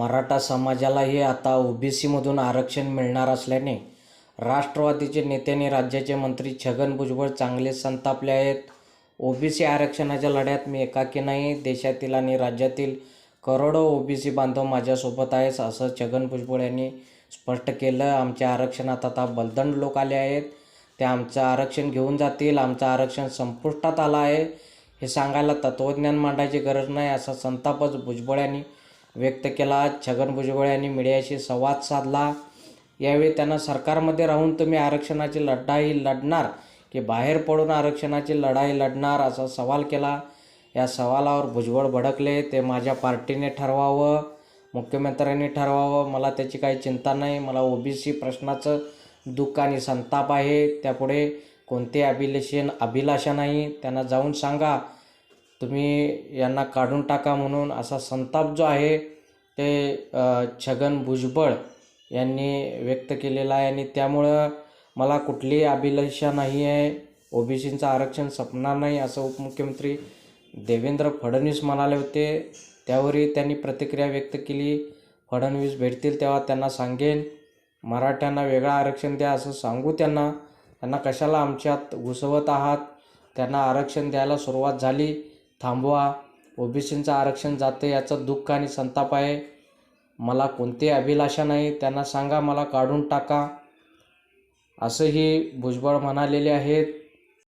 मराठा समाजालाही आता ओबीसीमधून आरक्षण मिळणार असल्याने राष्ट्रवादीचे नेते आणि राज्याचे मंत्री छगन भुजबळ चांगले संतापले आहेत. ओबीसी आरक्षणाच्या लढ्यात मी एकाकी नाही देशातील आणि राज्यातील करोडो ओबीसी बांधव माझ्यासोबत आहेस असं छगन भुजबळ यांनी स्पष्ट केलं. आमच्या आरक्षणात आता बलदंड लोक आले आहेत. ते आमचं आरक्षण घेऊन जातील. आमचं आरक्षण संपुष्टात आलं आहे. हे सांगायला तत्त्वज्ञान मांडायची गरज नाही असा संतापच भुजबळ यांनी व्यक्त केला. छगन भुजबळ यांनी मीडियाशी संवाद साधला. यावेळी त्यांना सरकारमध्ये राहून तुम्ही आरक्षणाची लढाई लढणार की बाहेर पडून आरक्षणाची लढाई लढणार असा सवाल केला. या सवालावर भुजबळ भडकले. ते माझ्या पार्टीने ठरवावं मुख्यमंत्र्यांनी ठरवावं. मला त्याची काही चिंता नाही. मला ओबीसी प्रश्नाचं दुःख आणि संताप आहे. त्यापुढे कोणते अभिलेशन अभिलाषा नाही? त्यांना जाऊन सांगा. तुम्ही यांना काढून टाका म्हणून असा संताप जो आहे ते छगन भुजबळ यांनी व्यक्त केलेला आहे. आणि त्यामुळं मला कुठलीही अभिलाषा नाही आहे. ओबीसींचं आरक्षण संपणार नाही असं उपमुख्यमंत्री देवेंद्र फडणवीस म्हणाले होते. त्यावरही त्यांनी प्रतिक्रिया व्यक्त केली. फडणवीस भेटतील तेव्हा त्यांना सांगेन. मराठ्यांना वेगळं आरक्षण द्या असं सांगू त्यांना. त्यांना कशाला आमच्यात घुसवत आहात? त्यांना आरक्षण द्यायला सुरुवात झाली. थांबवा. ओबीसींचं आरक्षण जाते याचं दुःख आणि संताप आहे. मला कोणतीही अभिलाषा नाही. त्यांना सांगा मला काढून टाका. असंही भुजबळ म्हणालेले आहेत.